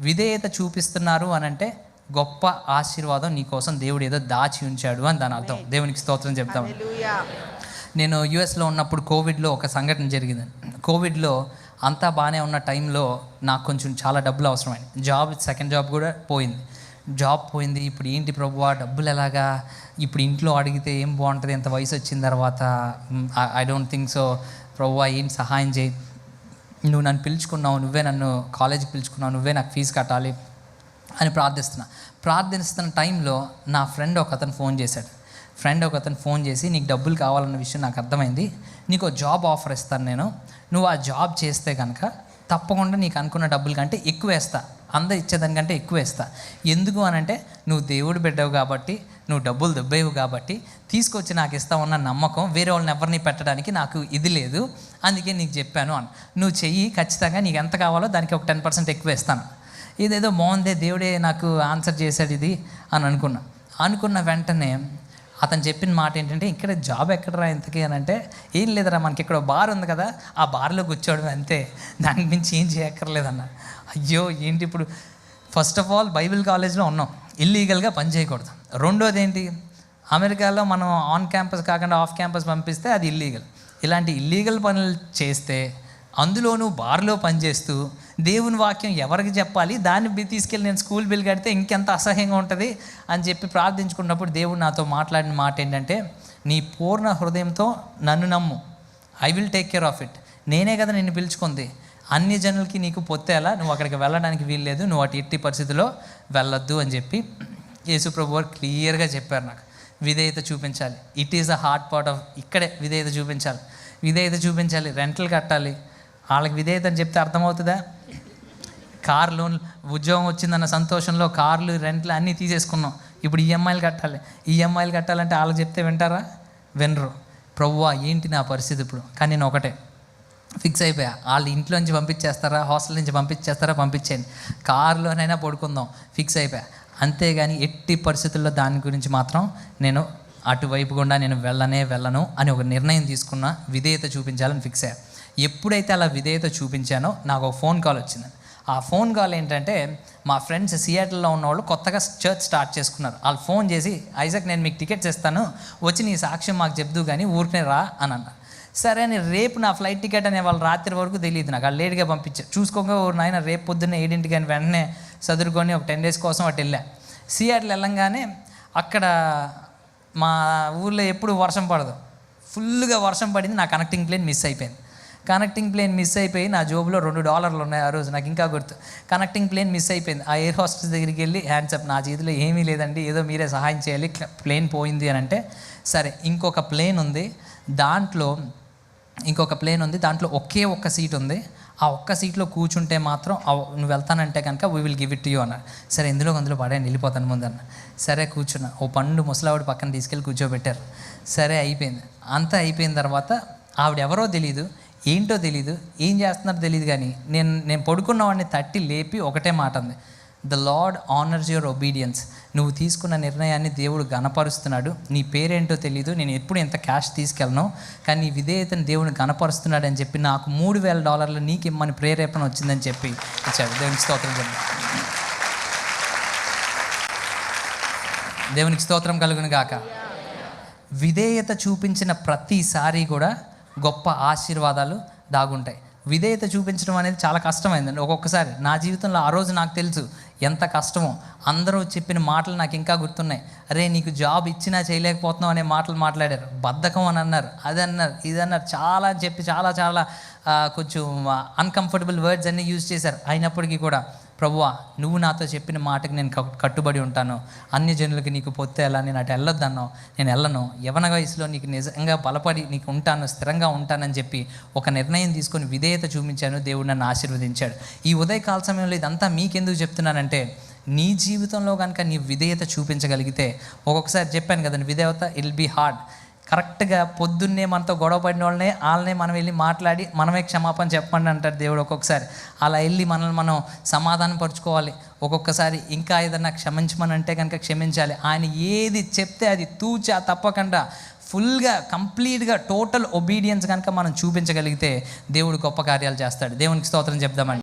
విధేయత చూపిస్తున్నారు అని అంటే గొప్ప ఆశీర్వాదం నీ కోసం దేవుడు ఏదో దాచి ఉంచాడు అని దాని అర్థం. దేవునికి స్తోత్రం చెప్తాం. నేను యుఎస్లో ఉన్నప్పుడు కోవిడ్లో ఒక సంఘటన జరిగింది. కోవిడ్లో అంతా బాగానే ఉన్న టైంలో నాకు కొంచెం చాలా డబ్బులు అవసరమైంది జాబ్ సెకండ్ జాబ్ కూడా పోయింది. జాబ్ పోయింది ఇప్పుడు ఏంటి ప్రభు డబ్బులు ఎలాగా? ఇప్పుడు ఇంట్లో అడిగితే ఏం బాగుంటుంది? ఎంత వయసు వచ్చిన తర్వాత ఐ డోంట్ థింక్ సో ప్రభు ఏంటి సహాయం చేయి. నువ్వు నన్ను పిలుచుకున్నావు నువ్వే నన్ను కాలేజీకి పిలుచుకున్నావు నువ్వే నాకు ఫీజు కట్టాలి అని ప్రార్థిస్తున్నా. ప్రార్థిస్తున్న టైంలో నా ఫ్రెండ్ ఒక అతను ఫోన్ చేశాడు. ఫ్రెండ్ ఒక అతను ఫోన్ చేసి నీకు డబ్బులు కావాలన్న విషయం నాకు అర్థమైంది. నీకు జాబ్ ఆఫర్ ఇస్తాను నేను. నువ్వు ఆ జాబ్ చేస్తే కనుక తప్పకుండా నీకు అనుకున్న డబ్బుల కంటే ఎక్కువ వేస్తా. అందరు ఇచ్చేదానికంటే ఎక్కువ ఇస్తా ఎందుకు అని అంటే నువ్వు దేవుడు బిడ్డవు కాబట్టి నువ్వు డబ్బులు దెబ్బేవు కాబట్టి తీసుకొచ్చి నాకు ఇస్తామన్న నమ్మకం వేరే వాళ్ళని ఎవరిని పెట్టడానికి నాకు ఇది లేదు. అందుకే నీకు చెప్పాను అని. నువ్వు చెయ్యి ఖచ్చితంగా నీకు ఎంత కావాలో దానికి ఒక టెన్ పర్సెంట్ ఎక్కువ ఇస్తాను ఇదేదో బాగుందే దేవుడే నాకు ఆన్సర్ చేశాడు ఇది అని అనుకున్నా. అనుకున్న వెంటనే అతను చెప్పిన మాట ఏంటంటే ఇక్కడ జాబ్ ఎక్కడరా ఇంతకీ? అని అంటే ఏం లేదురా మనకి ఇక్కడ బార్ ఉంది కదా ఆ బార్లో కూర్చోవడం అంతే. దానికి మించి ఏం చేయక్కర్లేదన్న. అయ్యో ఏంటి ఇప్పుడు? ఫస్ట్ ఆఫ్ ఆల్ బైబిల్ కాలేజ్లో ఉన్నాం. ఇల్లీగల్గా పని చేయకూడదు. రెండోది ఏంటి? అమెరికాలో మనం ఆన్ క్యాంపస్ కాకుండా ఆఫ్ క్యాంపస్ పంపిస్తే అది ఇల్లీగల్ ఇలాంటి ఇల్లీగల్ పనులు చేస్తే అందులోనూ బార్లో పనిచేస్తూ దేవుని వాక్యం ఎవరికి చెప్పాలి? దాన్ని తీసుకెళ్ళి నేను స్కూల్ బిల్ కడితే ఇంకెంత అసహ్యంగా ఉంటుంది? అని చెప్పి ప్రార్థించుకున్నప్పుడు దేవుడు నాతో మాట్లాడిన మాట ఏంటంటే నీ పూర్ణ హృదయంతో నన్ను నమ్ము. I will take care of it నేనే కదా నిన్ను పిలుచుకుంది. అన్ని జనులకి నీకు పొత్తేలా నువ్వు అక్కడికి వెళ్ళడానికి వీల్లేదు నువ్వు అటు ఎట్టి పరిస్థితిలో వెళ్ళొద్దు అని చెప్పి యేసుప్రభు వారు క్లియర్గా చెప్పారు నాకు. విధేయత చూపించాలి. It is a heart part of ఇక్కడే విధేయత చూపించాలి. విధేయత చూపించాలి. రెంట్లు కట్టాలి. వాళ్ళకి విధేయత అని చెప్తే అర్థమవుతుందా? కార్ లోన్ ఉద్యోగం వచ్చిందన్న సంతోషంలో కార్లు రెంట్లు అన్నీ తీసేసుకున్నాం. ఇప్పుడు ఈఎంఐలు కట్టాలి. ఈఎంఐలు కట్టాలంటే వాళ్ళకి చెప్తే వింటారా? వినరు. ప్రవ్వా ఏంటి నా పరిస్థితి ఇప్పుడు? కానీ నేను ఒకటే. ఫిక్స్ అయిపోయా. వాళ్ళు ఇంట్లో నుంచి పంపించేస్తారా? హాస్టల్ నుంచి పంపించేస్తారా? పంపించేయండి. కారులోనైనా పడుకుందాం. ఫిక్స్ అయిపోయా. అంతేగాని ఎట్టి పరిస్థితుల్లో దాని గురించి మాత్రం నేను అటువైపు గుండా నేను వెళ్ళనే వెళ్ళను అని ఒక నిర్ణయం తీసుకున్న. విధేయత చూపించాలని ఫిక్స్ అయ్యా. ఎప్పుడైతే అలా విధేయత చూపించానో నాకు ఒక ఫోన్ కాల్ వచ్చింది. ఆ ఫోన్ కాల్ ఏంటంటే మా ఫ్రెండ్స్ సియాటల్లో ఉన్నవాళ్ళు కొత్తగా చర్చ్ స్టార్ట్ చేసుకున్నారు. వాళ్ళు ఫోన్ చేసి ఐజాక్ నేను మీకు టికెట్స్ ఇస్తాను వచ్చి నీ సాక్ష్యం మాకు చెప్దు కానీ ఊరికనే రా అని అన్నారు. సరే అని రేపు నా ఫ్లైట్ టికెట్ అనే వాళ్ళు రాత్రి వరకు తెలియదు నాకు. వాళ్ళు లేట్గా పంపించారు. చూసుకోగా ఓ నాయన రేపు పొద్దున్న ఏడింటికి అని వెంటనే చదువుకొని ఒక టెన్ డేస్ కోసం అటు వెళ్ళా. సియాట్లు వెళ్ళంగానే అక్కడ మా ఊర్లో ఎప్పుడు వర్షం పడదు. ఫుల్గా వర్షం పడింది. నా కనెక్టింగ్ ప్లేన్ మిస్ అయిపోయింది. కనెక్టింగ్ ప్లేన్ మిస్ అయిపోయి నా జోబులో రెండు డాలర్లు ఉన్నాయి ఆ రోజు నాకు ఇంకా గుర్తు. కనెక్టింగ్ ప్లేన్ మిస్ అయిపోయింది. ఆ ఎయిర్ హోస్టెస్ దగ్గరికి వెళ్ళి హ్యాండ్స్ అప్ నా చేతిలో ఏమీ లేదండి ఏదో మీరే సహాయం చేయాలి ప్లేన్ పోయింది అని అంటే సరే ఇంకొక ప్లేన్ ఉంది దాంట్లో ఇంకొక ప్లేన్ ఉంది దాంట్లో ఒకే ఒక్క సీట్ ఉంది ఆ ఒక్క సీట్లో కూర్చుంటే మాత్రం నువ్వు వెళ్తానంటే కనుక we will give it you అన్నారు సరే ఎందులో అందులో పడేయండి వెళ్ళిపోతాను ముందు అన్న. సరే కూర్చున్నా. ఓ పండు ముసలావిడ పక్కన తీసుకెళ్ళి కూర్చోబెట్టారు. సరే అయిపోయింది. అంతా అయిపోయిన తర్వాత ఆవిడ ఎవరో తెలియదు ఏంటో తెలీదు ఏం చేస్తున్నారో తెలియదు కానీ నేను నేను పడుకున్న వాడిని తట్టి లేపి ఒకటే మాట ఉంది the lord honours your obedience నువ్వు తీసుకున్న నిర్ణయాన్ని దేవుడు గణపరుస్తున్నాడు నీ పేరేంటో తెలియదు నేను ఎప్పుడు ఎంత క్యాష్ తీసుకెళ్ళను. కానీ నీ విధేయతను దేవుడు గణపరుస్తున్నాడు అని చెప్పి నాకు మూడు వేల డాలర్లు నీకు ఇమ్మని ప్రేరేపణ వచ్చిందని చెప్పి ఇచ్చాడు. దేవునికి స్తోత్రం చెప్పి దేవునికి స్తోత్రం కలుగును గాక. విధేయత చూపించిన ప్రతిసారి కూడా గొప్ప ఆశీర్వాదాలు దాగుంటాయి. విధేయత చూపించడం అనేది చాలా కష్టమైందండి. ఒక్కొక్కసారి నా జీవితంలో ఆ రోజు నాకు తెలుసు ఎంత కష్టమో. అందరూ చెప్పిన మాటలు నాకు ఇంకా గుర్తున్నాయి. అరే నీకు జాబ్ ఇచ్చినా చేయలేకపోతున్నావు అనే మాటలు మాట్లాడారు. బద్ధకం అని అన్నారు అది అన్నారు ఇది అన్నారు చాలా అని చెప్పి చాలా చాలా కొంచెం అన్కంఫర్టబుల్ వర్డ్స్ అన్నీ యూజ్ చేశారు. అయినప్పటికీ కూడా ప్రభువా నువ్వు నాతో చెప్పిన మాటకి నేను కట్టుబడి ఉంటాను. అన్ని జనులకి నీకు పొత్తే ఎలా? నేను అటు వెళ్ళొద్దన్నావు. నేను వెళ్ళను. యవన వయసులో నీకు నిజంగా బలపడి నీకు ఉంటాను స్థిరంగా ఉంటానని చెప్పి ఒక నిర్ణయం తీసుకొని విధేయత చూపించాను. దేవుడు నన్ను ఆశీర్వదించాడు. ఈ ఉదయకాల సమయంలో ఇదంతా మీకెందుకు చెప్తున్నానంటే నీ జీవితంలో కనుక నీ విధేయత చూపించగలిగితే ఒక్కొక్కసారి చెప్పాను కదండి విధేయత ఇల్ బీ హార్డ్. కరెక్ట్గా పొద్దున్నే మనతో గొడవ పడిన వాళ్ళనే వాళ్ళనే మనం వెళ్ళి మాట్లాడి మనమే క్షమాపణ చెప్పండి అంటారు దేవుడు ఒక్కొక్కసారి. అలా వెళ్ళి మనల్ని మనం సమాధానం పరుచుకోవాలి. ఒక్కొక్కసారి ఇంకా ఏదన్నా క్షమించమని అంటే కనుక క్షమించాలి. ఆయన ఏది చెప్తే అది తూచా తప్పకుండా ఫుల్గా కంప్లీట్గా టోటల్ ఒబీడియన్స్ కనుక మనం చూపించగలిగితే దేవుడు గొప్ప కార్యాలు చేస్తాడు. దేవునికి స్తోత్రం చెప్దామండి.